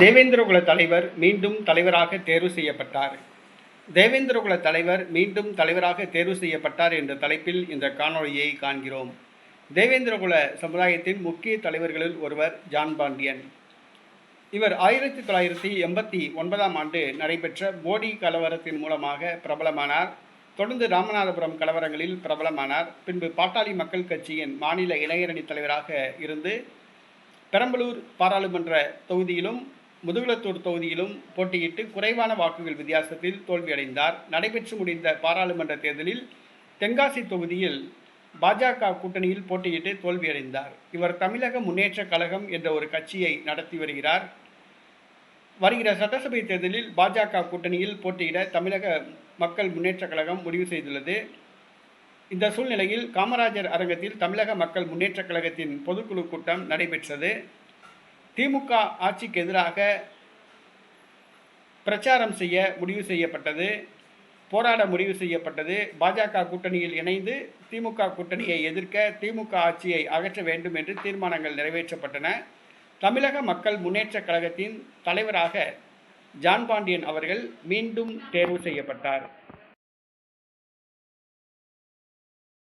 தேவேந்திரகுல தலைவர் மீண்டும் தலைவராக தேர்வு செய்யப்பட்டார். தேவேந்திரகுல தலைவர் மீண்டும் தலைவராக தேர்வு செய்யப்பட்டார் என்ற தலைப்பில் இந்த காணொளியை காண்கிறோம். தேவேந்திரகுல சமுதாயத்தின் முக்கிய தலைவர்களில் ஒருவர் ஜான் பாண்டியன். இவர் ஆயிரத்தி தொள்ளாயிரத்தி எண்பத்தி ஒன்பதாம் ஆண்டு நடைபெற்ற போடி கலவரத்தின் மூலமாக பிரபலமானார். தொடர்ந்து ராமநாதபுரம் கலவரங்களில் பிரபலமானார். பின்பு பாட்டாளி மக்கள் கட்சியின் மாநில இளைஞரணி தலைவராக இருந்து பெரம்பலூர் பாராளுமன்ற தொகுதியிலும் முதுகுளத்தூர் தொகுதியிலும் போட்டியிட்டு குறைவான வாக்குகள் வித்தியாசத்தில் தோல்வியடைந்தார். நடைபெற்று முடிந்த பாராளுமன்ற தேர்தலில் தென்காசி தொகுதியில் பாஜக கூட்டணியில் போட்டியிட்டு தோல்வியடைந்தார். இவர் தமிழக முன்னேற்ற கழகம் என்ற ஒரு கட்சியை நடத்தி வருகிறார். வருகிற சட்டசபை தேர்தலில் பாஜக கூட்டணியில் போட்டியிட தமிழக மக்கள் முன்னேற்ற கழகம் முடிவு செய்துள்ளது. இந்த சூழ்நிலையில் காமராஜர் அரங்கத்தில் தமிழக மக்கள் முன்னேற்ற கழகத்தின் பொதுக்குழு கூட்டம் நடைபெற்றது. திமுக ஆட்சிக்கு எதிராக பிரச்சாரம் செய்ய முடிவு செய்யப்பட்டது போராட முடிவு செய்யப்பட்டது. பாஜக கூட்டணியில் இணைந்து திமுக கூட்டணியை எதிர்க்க திமுக ஆட்சியை அகற்ற வேண்டும் என்று தீர்மானங்கள் நிறைவேற்றப்பட்டன. தமிழக மக்கள் முன்னேற்ற கழகத்தின் தலைவராக ஜான் பாண்டியன் அவர்கள் மீண்டும் தேர்வு செய்யப்பட்டார்.